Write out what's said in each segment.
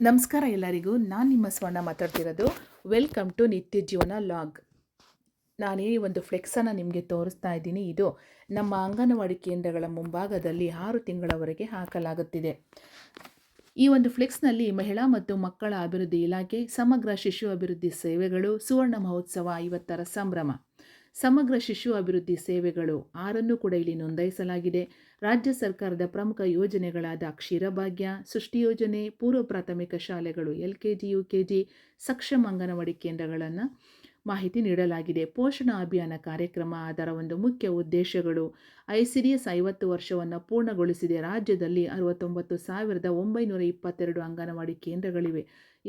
ನಮಸ್ಕಾರ ಎಲ್ಲರಿಗೂ. ನಾನು ನಿಮ್ಮ ಸ್ವರ್ಣ ಮಾತಾಡ್ತಿರೋದು. ವೆಲ್ಕಮ್ ಟು ನಿತ್ಯ ಜೀವನ ಲಾಗ್. ನಾನು ಈ ಒಂದು ಫ್ಲೆಕ್ಸನ್ನು ನಿಮಗೆ ತೋರಿಸ್ತಾ ಇದ್ದೀನಿ. ಇದು ನಮ್ಮ ಅಂಗನವಾಡಿ ಕೇಂದ್ರಗಳ ಮುಂಭಾಗದಲ್ಲಿ ಆರು ತಿಂಗಳವರೆಗೆ ಹಾಕಲಾಗುತ್ತಿದೆ. ಈ ಒಂದು ಫ್ಲೆಕ್ಸ್ನಲ್ಲಿ ಮಹಿಳಾ ಮತ್ತು ಮಕ್ಕಳ ಅಭಿವೃದ್ಧಿ ಇಲಾಖೆ, ಸಮಗ್ರ ಶಿಶು ಅಭಿವೃದ್ಧಿ ಸೇವೆಗಳು, ಸುವರ್ಣ ಮಹೋತ್ಸವ ಐವತ್ತರ ಸಂಭ್ರಮ. ಸಮಗ್ರ ಶಿಶು ಅಭಿವೃದ್ಧಿ ಸೇವೆಗಳು ಆರನ್ನು ಕೂಡ ಇಲ್ಲಿ ನೋಂದಾಯಿಸಲಾಗಿದೆ. ರಾಜ್ಯ ಸರ್ಕಾರದ ಪ್ರಮುಖ ಯೋಜನೆಗಳಾದ ಕ್ಷೀರಭಾಗ್ಯ, ಸೃಷ್ಟಿ ಯೋಜನೆ, ಪೂರ್ವ ಪ್ರಾಥಮಿಕ ಶಾಲೆಗಳು L K G U K G Saksham Anganwadi ಕೇಂದ್ರಗಳನ್ನು ಮಾಹಿತಿ ನೀಡಲಾಗಿದೆ. ಪೋಷಣ ಅಭಿಯಾನ ಕಾರ್ಯಕ್ರಮ ಅದರ ಒಂದು ಮುಖ್ಯ ಉದ್ದೇಶಗಳು. ಐಸಿಡಿಎಸ್ ಐವತ್ತು ವರ್ಷವನ್ನು ಪೂರ್ಣಗೊಳಿಸಿದೆ. ರಾಜ್ಯದಲ್ಲಿ ಅರವತ್ತೊಂಬತ್ತು ಸಾವಿರದ ಒಂಬೈನೂರ ಇಪ್ಪತ್ತೆರಡು ಅಂಗನವಾಡಿ ಕೇಂದ್ರಗಳಿವೆ.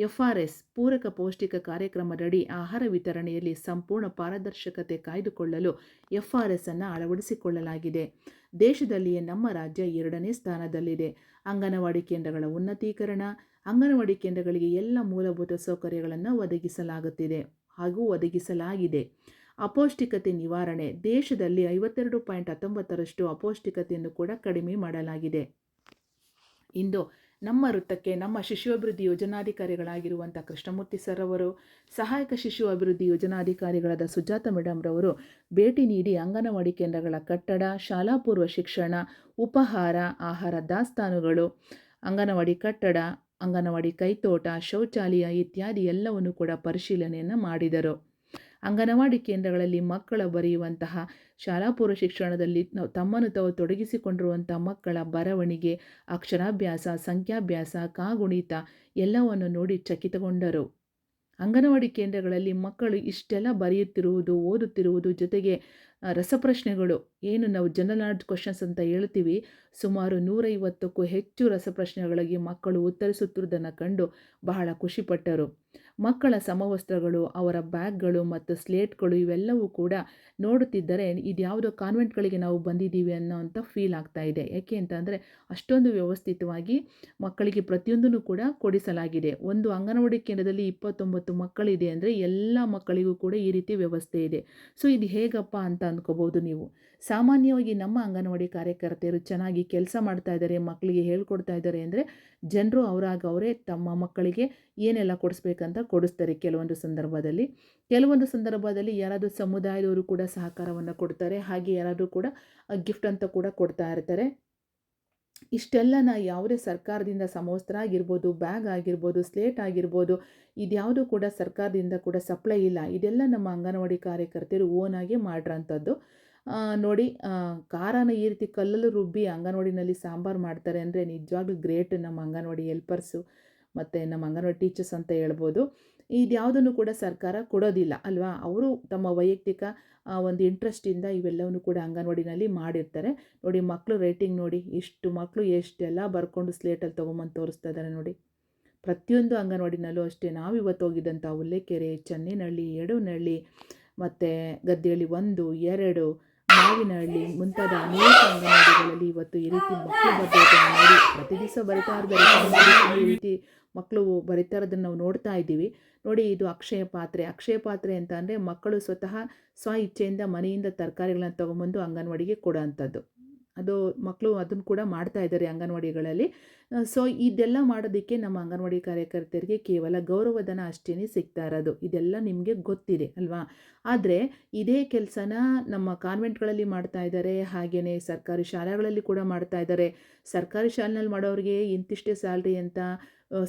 ಎಫ್ ಆರ್ ಎಸ್ ಪೂರಕ ಪೌಷ್ಟಿಕ ಕಾರ್ಯಕ್ರಮದಡಿ ಆಹಾರ ವಿತರಣೆಯಲ್ಲಿ ಸಂಪೂರ್ಣ ಪಾರದರ್ಶಕತೆ ಕಾಯ್ದುಕೊಳ್ಳಲು ಎಫ್ ಆರ್ ಎಸ್ ಅನ್ನು ಅಳವಡಿಸಿಕೊಳ್ಳಲಾಗಿದೆ. ದೇಶದಲ್ಲಿಯೇ ನಮ್ಮ ರಾಜ್ಯ ಎರಡನೇ ಸ್ಥಾನದಲ್ಲಿದೆ. ಅಂಗನವಾಡಿ ಕೇಂದ್ರಗಳ ಉನ್ನತೀಕರಣ, ಅಂಗನವಾಡಿ ಕೇಂದ್ರಗಳಿಗೆ ಎಲ್ಲ ಮೂಲಭೂತ ಸೌಕರ್ಯಗಳನ್ನು ಒದಗಿಸಲಾಗುತ್ತಿದೆ. ಹಾಗೂ ಒದಗಿಸಲಾಗಿದೆ. ಅಪೌಷ್ಟಿಕತೆ ನಿವಾರಣೆ, ದೇಶದಲ್ಲಿ ಐವತ್ತೆರಡು ಪಾಯಿಂಟ್ ಹತ್ತೊಂಬತ್ತರಷ್ಟು ಅಪೌಷ್ಟಿಕತೆಯನ್ನು ಕೂಡ ಕಡಿಮೆ ಮಾಡಲಾಗಿದೆ. ಇಂದು ನಮ್ಮ ವೃತ್ತಕ್ಕೆ ನಮ್ಮ ಶಿಶು ಅಭಿವೃದ್ಧಿ ಯೋಜನಾಧಿಕಾರಿಗಳಾಗಿರುವಂಥ ಕೃಷ್ಣಮೂರ್ತಿ ಸರ್ ಅವರು, ಸಹಾಯಕ ಶಿಶು ಅಭಿವೃದ್ಧಿ ಯೋಜನಾಧಿಕಾರಿಗಳಾದ ಸುಜಾತ ಮೇಡಮ್ ರವರು ಭೇಟಿ ನೀಡಿ ಅಂಗನವಾಡಿ ಕೇಂದ್ರಗಳ ಕಟ್ಟಡ, ಶಾಲಾ ಪೂರ್ವ ಶಿಕ್ಷಣ, ಉಪಹಾರ, ಆಹಾರ ದಾಸ್ತಾನುಗಳು, ಅಂಗನವಾಡಿ ಕಟ್ಟಡ ಅಂಗನವಾಡಿ ಕೈತೋಟ ಶೌಚಾಲಯ ಇತ್ಯಾದಿ ಎಲ್ಲವನ್ನು ಕೂಡ ಪರಿಶೀಲನೆಯನ್ನು ಮಾಡಿದರು. ಅಂಗನವಾಡಿ ಕೇಂದ್ರಗಳಲ್ಲಿ ಮಕ್ಕಳ ಬರೆಯುವಂತಹ ಶಾಲಾ ಪೂರ್ವ ಶಿಕ್ಷಣದಲ್ಲಿ ತಮ್ಮನ್ನು ತಾವು ತೊಡಗಿಸಿಕೊಂಡಿರುವಂಥ ಮಕ್ಕಳ ಬರವಣಿಗೆ, ಅಕ್ಷರಾಭ್ಯಾಸ, ಸಂಖ್ಯಾಭ್ಯಾಸ, ಕಾಗುಣಿತ ಎಲ್ಲವನ್ನು ನೋಡಿ ಚಕಿತಗೊಂಡರು. ಅಂಗನವಾಡಿ ಕೇಂದ್ರಗಳಲ್ಲಿ ಮಕ್ಕಳು ಇಷ್ಟೆಲ್ಲ ಬರೆಯುತ್ತಿರುವುದು, ಓದುತ್ತಿರುವುದು ಜೊತೆಗೆ ರಸಪ್ರಶ್ನೆಗಳು. ಏನು ನಾವು ಜನರಲ್ ನಾಲೆಡ್ಜ್ ಕ್ವಶನ್ಸ್ ಅಂತ ಹೇಳ್ತೀವಿ. ಸುಮಾರು ನೂರೈವತ್ತಕ್ಕೂ ಹೆಚ್ಚು ರಸಪ್ರಶ್ನೆಗಳಿಗೆ ಮಕ್ಕಳು ಉತ್ತರಿಸುತ್ತಿರುವುದನ್ನು ಕಂಡು ಬಹಳ ಖುಷಿಪಟ್ಟರು. ಮಕ್ಕಳ ಸಮವಸ್ತ್ರಗಳು, ಅವರ ಬ್ಯಾಗ್ಗಳು ಮತ್ತು ಸ್ಲೇಟ್ಗಳು ಇವೆಲ್ಲವೂ ಕೂಡ ನೋಡುತ್ತಿದ್ದರೆ ಇದ್ಯಾವುದೋ ಕಾನ್ವೆಂಟ್ಗಳಿಗೆ ನಾವು ಬಂದಿದ್ದೀವಿ ಅನ್ನೋವಂಥ ಫೀಲ್ ಆಗ್ತಾ ಇದೆ. ಯಾಕೆ ಅಂತಂದರೆ ಅಷ್ಟೊಂದು ವ್ಯವಸ್ಥಿತವಾಗಿ ಮಕ್ಕಳಿಗೆ ಪ್ರತಿಯೊಂದನ್ನು ಕೂಡ ಕೊಡಿಸಲಾಗಿದೆ. ಒಂದು ಅಂಗನವಾಡಿ ಕೇಂದ್ರದಲ್ಲಿ ಇಪ್ಪತ್ತೊಂಬತ್ತು ಮಕ್ಕಳಿದೆ ಅಂದರೆ ಎಲ್ಲ ಮಕ್ಕಳಿಗೂ ಕೂಡ ಈ ರೀತಿ ವ್ಯವಸ್ಥೆ ಇದೆ. ಸೊ, ಇದು ಹೇಗಪ್ಪ ಅಂತ ಅಂದ್ಕೋಬೋದು ನೀವು. ಸಾಮಾನ್ಯವಾಗಿ ನಮ್ಮ ಅಂಗನವಾಡಿ ಕಾರ್ಯಕರ್ತೆಯರು ಚೆನ್ನಾಗಿ ಕೆಲಸ ಮಾಡ್ತಾ ಇದ್ದಾರೆ ಮಕ್ಕಳಿಗೆ ಹೇಳ್ಕೊಡ್ತಾ ಇದ್ದಾರೆ ಅಂದರೆ ಜನರು ಅವರಾಗ ಅವರೇ ತಮ್ಮ ಮಕ್ಕಳಿಗೆ ಏನೆಲ್ಲ ಕೊಡಿಸ್ಬೇಕಂತ ಕೊಡಿಸ್ತಾರೆ ಕೆಲವೊಂದು ಸಂದರ್ಭದಲ್ಲಿ. ಕೆಲವೊಂದು ಸಂದರ್ಭದಲ್ಲಿ ಯಾರಾದರೂ ಸಮುದಾಯದವರು ಕೂಡ ಸಹಕಾರವನ್ನು ಕೊಡ್ತಾರೆ, ಹಾಗೆ ಯಾರಾದರೂ ಕೂಡ ಗಿಫ್ಟ್ ಅಂತ ಕೂಡ ಕೊಡ್ತಾ ಇರ್ತಾರೆ. ಇಷ್ಟೆಲ್ಲನ ಯಾವುದೇ ಸರ್ಕಾರದಿಂದ ಸಮವಸ್ತ್ರ ಆಗಿರ್ಬೋದು ಬ್ಯಾಗ್ ಆಗಿರ್ಬೋದು ಸ್ಲೇಟ್ ಆಗಿರ್ಬೋದು, ಇದ್ಯಾವುದು ಕೂಡ ಸರ್ಕಾರದಿಂದ ಕೂಡ ಸಪ್ಲೈ ಇಲ್ಲ. ಇದೆಲ್ಲ ನಮ್ಮ ಅಂಗನವಾಡಿ ಕಾರ್ಯಕರ್ತರು ಓನಾಗೆ ಮಾಡಿರೋಂಥದ್ದು ನೋಡಿ ಖಾರನ ಈ ರೀತಿ ಕಲ್ಲಲ್ಲಿ ರುಬ್ಬಿ ಅಂಗನವಾಡಿನಲ್ಲಿ ಸಾಂಬಾರು ಮಾಡ್ತಾರೆ ಅಂದರೆ ನಿಜವಾಗ್ಲೂ ಗ್ರೇಟ್ ನಮ್ಮ ಅಂಗನವಾಡಿ ಹೆಲ್ಪರ್ಸು ಮತ್ತು ನಮ್ಮ ಅಂಗನವಾಡಿ ಟೀಚರ್ಸ್ ಅಂತ ಹೇಳ್ಬೋದು. ಇದ್ಯಾವುದನ್ನು ಕೂಡ ಸರ್ಕಾರ ಕೊಡೋದಿಲ್ಲ, ಅಲ್ವಾ? ಅವರು ತಮ್ಮ ವೈಯಕ್ತಿಕ ಒಂದು ಇಂಟ್ರೆಸ್ಟಿಂದ ಇವೆಲ್ಲವನ್ನು ಕೂಡ ಅಂಗನವಾಡಿನಲ್ಲಿ ಮಾಡಿರ್ತಾರೆ. ನೋಡಿ ಮಕ್ಕಳು ರೇಟಿಂಗ್ ನೋಡಿ, ಇಷ್ಟು ಮಕ್ಕಳು ಎಷ್ಟೆಲ್ಲ ಬರ್ಕೊಂಡು ಸ್ಲೇಟಲ್ಲಿ ತೊಗೊಂಬಂದು ತೋರಿಸ್ತಾ ಇದ್ದಾರೆ ನೋಡಿ. ಪ್ರತಿಯೊಂದು ಅಂಗನವಾಡಿನಲ್ಲೂ ಅಷ್ಟೇ, ನಾವು ಇವತ್ತು ಹೋಗಿದ್ದಂಥ ಉಲ್ಲೇಕೆರೆ ಚನ್ನೇನಹಳ್ಳಿ ಎಡವನಹಳ್ಳಿ ಮತ್ತು ಗದ್ದೆಯಲ್ಲಿ ಒಂದು, ಎರಡು ಮಾವಿನಹಳ್ಳಿ ಮುಂತಾದ ಅನೇಕ ಅಂಗನವಾಡಿಗಳಲ್ಲಿ ಇವತ್ತು ಈ ರೀತಿ ಮಕ್ಕಳು ಭದ್ರತೆಯನ್ನು ನೋಡಿ ಪ್ರತಿ ದಿವಸ ಬರಿತಾ ಇದ್ದಾರೆ ಈ ರೀತಿ ಮಕ್ಕಳು ಬರಿತಾ ಇರೋದನ್ನು ನಾವು ನೋಡ್ತಾ ಇದ್ದೀವಿ. ನೋಡಿ ಇದು ಅಕ್ಷಯ ಪಾತ್ರೆ. ಅಕ್ಷಯ ಪಾತ್ರೆ ಅಂತ ಅಂದರೆ ಮಕ್ಕಳು ಸ್ವತಃ ಸ್ವ ಇಚ್ಛೆಯಿಂದ ಮನೆಯಿಂದ ತರಕಾರಿಗಳನ್ನ ತೊಗೊಂಬಂದು ಅಂಗನವಾಡಿಗೆ ಕೊಡೋ ಅಂಥದ್ದು ಅದು ಮಕ್ಕಳು ಅದನ್ನು ಕೂಡ ಮಾಡ್ತಾ ಇದ್ದಾರೆ ಅಂಗನವಾಡಿಗಳಲ್ಲಿ. ಸೊ ಇದೆಲ್ಲ ಮಾಡೋದಕ್ಕೆ ನಮ್ಮ ಅಂಗನವಾಡಿ ಕಾರ್ಯಕರ್ತರಿಗೆ ಕೇವಲ ಗೌರವಧನ ಅಷ್ಟೇ ಸಿಗ್ತಾ ಇರೋದು. ಇದೆಲ್ಲ ನಿಮಗೆ ಗೊತ್ತಿದೆ, ಅಲ್ವಾ? ಆದರೆ ಇದೇ ಕೆಲಸನ ನಮ್ಮ ಕಾನ್ವೆಂಟ್ಗಳಲ್ಲಿ ಮಾಡ್ತಾ ಇದ್ದಾರೆ ಹಾಗೆಯೇ ಸರ್ಕಾರಿ ಶಾಲೆಗಳಲ್ಲಿ ಕೂಡ ಮಾಡ್ತಾ ಇದ್ದಾರೆ. ಸರ್ಕಾರಿ ಶಾಲೆನಲ್ಲಿ ಮಾಡೋರಿಗೆ ಇಂತಿಷ್ಟೇ ಸ್ಯಾಲ್ರಿ ಅಂತ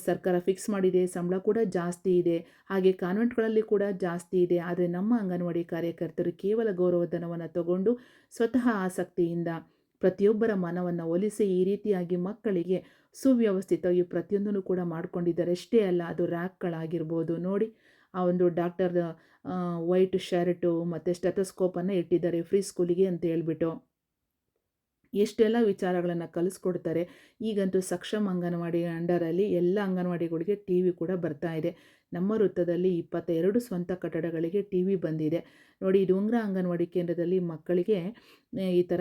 ಸರ್ಕಾರ ಫಿಕ್ಸ್ ಮಾಡಿದೆ, ಸಂಬಳ ಕೂಡ ಜಾಸ್ತಿ ಇದೆ. ಹಾಗೆ ಕಾನ್ವೆಂಟ್ಗಳಲ್ಲಿ ಕೂಡ ಜಾಸ್ತಿ ಇದೆ. ಆದರೆ ನಮ್ಮ ಅಂಗನವಾಡಿ ಕಾರ್ಯಕರ್ತರು ಕೇವಲ ಗೌರವಧನವನ್ನು ತಗೊಂಡು ಸ್ವತಃ ಆಸಕ್ತಿಯಿಂದ ಪ್ರತಿಯೊಬ್ಬರ ಮನವನ್ನು ಒಲಿಸಿ ಈ ರೀತಿಯಾಗಿ ಮಕ್ಕಳಿಗೆ ಸುವ್ಯವಸ್ಥಿತವಾಗಿ ಪ್ರತಿಯೊಂದನ್ನು ಕೂಡ ಮಾಡ್ಕೊಂಡಿದ್ದಾರೆ. ಅಷ್ಟೇ ಅಲ್ಲ, ಅದು ರ್ಯಾಕ್ಗಳಾಗಿರ್ಬೋದು. ನೋಡಿ, ಆ ಒಂದು ಡಾಕ್ಟರ್ ವೈಟ್ ಶರ್ಟು ಮತ್ತು ಸ್ಟೆಥೋಸ್ಕೋಪನ್ನು ಇಟ್ಟಿದ್ದಾರೆ ಫ್ರೀ ಸ್ಕೂಲಿಗೆ ಅಂತ ಹೇಳ್ಬಿಟ್ಟು. ಎಷ್ಟೆಲ್ಲ ವಿಚಾರಗಳನ್ನು ಕಲಿಸ್ಕೊಡ್ತಾರೆ. ಈಗಂತೂ ಸಕ್ಷಮ ಅಂಗನವಾಡಿ ಅಂಡರಲ್ಲಿ ಎಲ್ಲ ಅಂಗನವಾಡಿಗಳಿಗೆ ಟಿ ವಿ ಕೂಡ ಬರ್ತಾ ಇದೆ. ನಮ್ಮ ವೃತ್ತದಲ್ಲಿ ಇಪ್ಪತ್ತೆರಡು ಸ್ವಂತ ಕಟ್ಟಡಗಳಿಗೆ ಟಿ ವಿ ಬಂದಿದೆ. ನೋಡಿ ಡೂಂಗ್ರ ಅಂಗನವಾಡಿ ಕೇಂದ್ರದಲ್ಲಿ ಮಕ್ಕಳಿಗೆ, ಈ ಥರ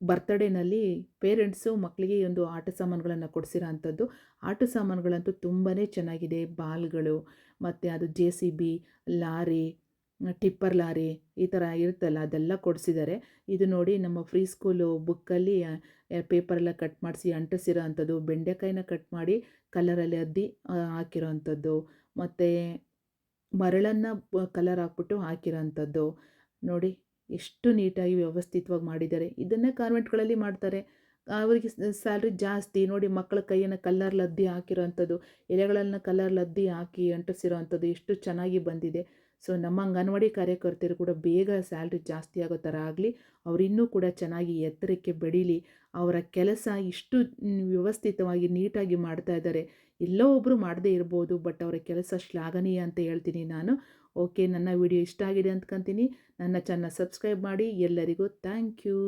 ಬರ್ತ್ಡೇನಲ್ಲಿ ಪೇರೆಂಟ್ಸು ಮಕ್ಕಳಿಗೆ ಒಂದು ಆಟ ಸಾಮಾನುಗಳನ್ನು ಕೊಡಿಸಿರೋ ಅಂಥದ್ದು ಆಟ ಸಾಮಾನುಗಳಂತೂ ತುಂಬಾ ಚೆನ್ನಾಗಿದೆ. ಬಾಲ್ಗಳು, ಮತ್ತು ಅದು J C B, lorry, tipper lorry ಈ ಥರ ಇರುತ್ತಲ್ಲ, ಅದೆಲ್ಲ ಕೊಡಿಸಿದ್ದಾರೆ. ಇದು ನೋಡಿ ನಮ್ಮ ಫ್ರೀ ಸ್ಕೂಲು ಬುಕ್ಕಲ್ಲಿ ಪೇಪರೆಲ್ಲ ಕಟ್ ಮಾಡಿಸಿ ಅಂಟಿಸಿರೋ ಅಂಥದ್ದು ಬೆಂಡೆಕಾಯಿನ ಕಟ್ ಮಾಡಿ ಕಲರಲ್ಲಿ ಅದ್ದಿ ಹಾಕಿರೋ ಅಂಥದ್ದು ಮತ್ತು ಮರಳನ್ನು ಕಲರ್ ಹಾಕ್ಬಿಟ್ಟು ಹಾಕಿರೋ ಅಂಥದ್ದು ನೋಡಿ ಎಷ್ಟು ನೀಟಾಗಿ ವ್ಯವಸ್ಥಿತವಾಗಿ ಮಾಡಿದ್ದಾರೆ. ಇದನ್ನೇ ಕಾನ್ವೆಂಟ್ಗಳಲ್ಲಿ ಮಾಡ್ತಾರೆ. ಅವರಿಗೆ ಸ್ಯಾಲ್ರಿ ಜಾಸ್ತಿ. ನೋಡಿ ಮಕ್ಕಳ ಕೈಯನ್ನು ಕಲ್ಲರ್ ಲದ್ದಿ ಹಾಕಿರೋ ಅಂಥದ್ದು ಎಲೆಗಳನ್ನು ಕಲ್ಲರ್ ಲದ್ದಿ ಹಾಕಿ ಅಂಟಿಸಿರೋ ಅಂಥದ್ದು ಎಷ್ಟು ಚೆನ್ನಾಗಿ ಬಂದಿದೆ. ಸೊ ನಮ್ಮ ಅಂಗನವಾಡಿ ಕಾರ್ಯಕರ್ತರು ಕೂಡ ಬೇಗ ಸ್ಯಾಲ್ರಿ ಜಾಸ್ತಿ ಆಗೋ ಥರ ಆಗಲಿ ಅವರಿನ್ನೂ ಕೂಡ ಚೆನ್ನಾಗಿ ಎತ್ತರಕ್ಕೆ ಬೆಳೀಲಿ, ಅವರ ಕೆಲಸ ಇಷ್ಟು ವ್ಯವಸ್ಥಿತವಾಗಿ ನೀಟಾಗಿ ಮಾಡ್ತಾ ಇದ್ದಾರೆ. ಎಲ್ಲೋ ಒಬ್ಬರು ಮಾಡದೇ ಇರ್ಬೋದು, ಬಟ್ ಅವರ ಕೆಲಸ ಶ್ಲಾಘನೀಯ ಅಂತ ಹೇಳ್ತೀನಿ ನಾನು. ಓಕೆ, ನನ್ನ ವಿಡಿಯೋ ಇಷ್ಟ ಆಗಿದೆ ಅಂದ್ಕೊಂತೀನಿ. ನನ್ನ ಚಾನಲ್ ಸಬ್ಸ್ಕ್ರೈಬ್ ಮಾಡಿ. ಎಲ್ಲರಿಗೂ ಥ್ಯಾಂಕ್ ಯು